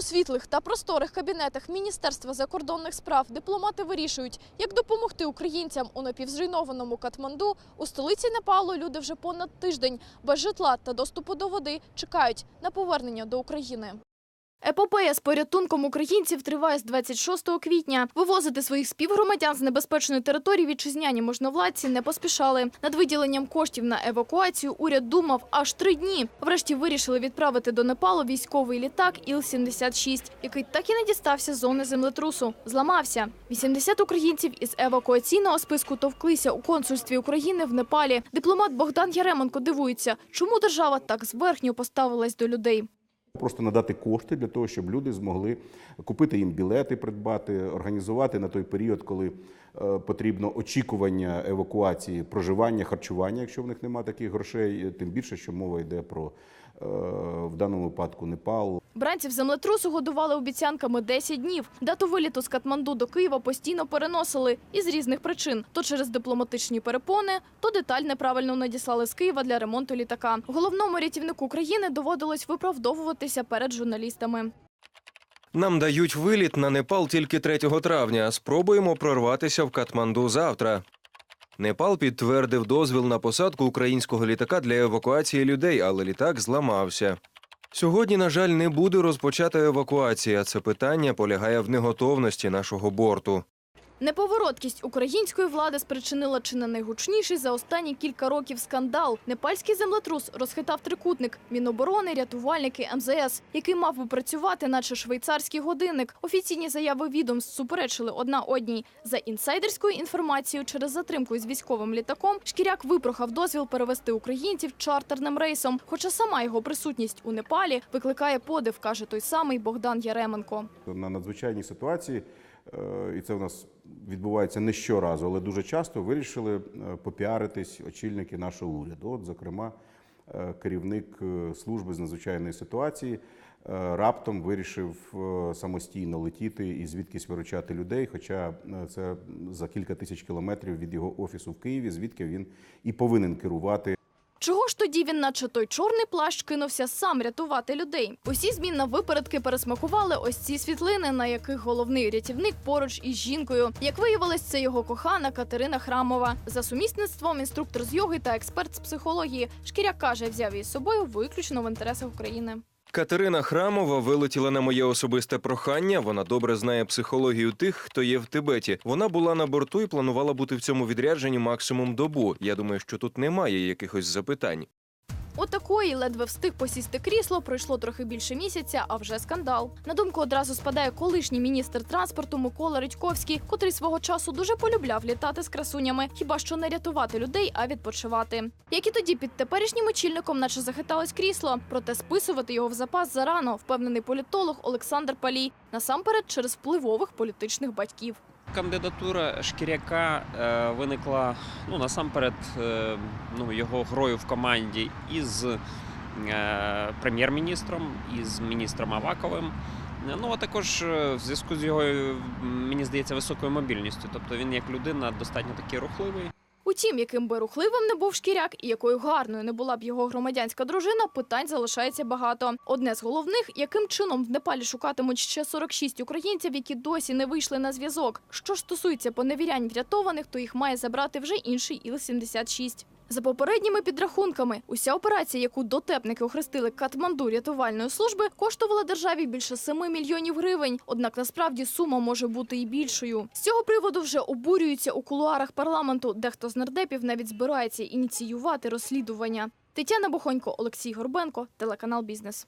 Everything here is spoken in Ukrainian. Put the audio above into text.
у світлих та просторих кабінетах Міністерства закордонних справ дипломати вирішують, як допомогти українцям у напівзруйнованому Катманду. У столиці Непалу люди вже понад тиждень без житла та доступу до води чекають на повернення до України. Епопея з порятунком українців триває з 26 квітня. Вивозити своїх співгромадян з небезпечної території вітчизняні можновладці не поспішали. Над виділенням коштів на евакуацію уряд думав аж три дні. Врешті вирішили відправити до Непалу військовий літак Іл-76, який так і не дістався з зони землетрусу. Зламався. 80 українців із евакуаційного списку товклися у консульстві України в Непалі. Дипломат Богдан Яременко дивується, чому держава так зверхньо поставилась до людей. Просто надати кошти для того, щоб люди змогли купити їм білети, придбати, організувати на той період, коли е, потрібно очікування евакуації, проживання, харчування, якщо в них немає таких грошей. Тим більше, що мова йде про в даному випадку Непал, Бранців землетрусу годували обіцянками 10 днів. Дату виліту з Катманду до Києва постійно переносили із різних причин: то через дипломатичні перепони, то деталь неправильно надіслали з Києва для ремонту літака. Головному рятівнику країни доводилось виправдовуватися перед журналістами. Нам дають виліт на Непал тільки 3 травня. Спробуємо прорватися в Катманду завтра. Непал підтвердив дозвіл на посадку українського літака для евакуації людей, але літак зламався. Сьогодні, на жаль, не буде розпочата евакуація. Це питання полягає в неготовності нашого борту. Неповороткість української влади спричинила чи не найгучніший за останні кілька років скандал. Непальський землетрус розхитав трикутник Міноборони, рятувальники МЗС, який мав би працювати, наче швейцарський годинник. Офіційні заяви відомств суперечили одна одній. За інсайдерською інформацією, через затримку із військовим літаком шкіряк випрохав дозвіл перевести українців чартерним рейсом. Хоча сама його присутність у Непалі викликає подив, каже той самий Богдан Яременко. на надзвичайній ситуації, і це в нас відбувається не щоразу, але дуже часто вирішили е, попіаритись очільники нашого уряду. От, зокрема, е, керівник е, служби з надзвичайної ситуації е, раптом вирішив е, самостійно летіти і звідкись виручати людей. Хоча е, це за кілька тисяч кілометрів від його офісу в Києві, звідки він і повинен керувати Чого ж тоді він, наче той чорний плащ, кинувся сам рятувати людей? Усі змін на випередки пересмакували ось ці світлини, на яких головний рятівник поруч із жінкою. Як виявилось, це його кохана Катерина Храмова. За сумісництвом інструктор з йоги та експерт з психології. Шкіряк каже, взяв її з собою виключно в інтересах України. Катерина Храмова вилетіла на моє особисте прохання. Вона добре знає психологію тих, хто є в Тибеті. Вона була на борту і планувала бути в цьому відрядженні максимум добу. Я думаю, що тут немає якихось запитань. Отакої ледве встиг посісти крісло. Пройшло трохи більше місяця, а вже скандал. На думку одразу спадає колишній міністр транспорту Микола Редьковський, котрий свого часу дуже полюбляв літати з красунями, хіба що не рятувати людей, а відпочивати. Як і тоді під теперішнім очільником, наче захиталось крісло, проте списувати його в запас зарано, впевнений політолог Олександр Палій, насамперед через впливових політичних батьків. Кандидатура Шкіряка е, виникла ну, насамперед е, ну, його грою в команді із е, прем'єр-міністром, із міністром Аваковим. Ну а також в зв'язку з його, мені здається, високою мобільністю. Тобто він як людина достатньо такий рухливий. Утім, яким би рухливим не був шкіряк і якою гарною не була б його громадянська дружина, питань залишається багато. Одне з головних, яким чином в Непалі шукатимуть ще 46 українців, які досі не вийшли на зв'язок. Що ж стосується поневірянь врятованих, то їх має забрати вже інший Іл-76. За попередніми підрахунками, уся операція, яку дотепники охрестили Катманду рятувальної служби, коштувала державі більше 7 мільйонів гривень. Однак насправді сума може бути і більшою. З цього приводу вже обурюються у кулуарах парламенту. Дехто з нардепів навіть збирається ініціювати розслідування. Тетяна Бохонько, Олексій Горбенко, телеканал Бізнес.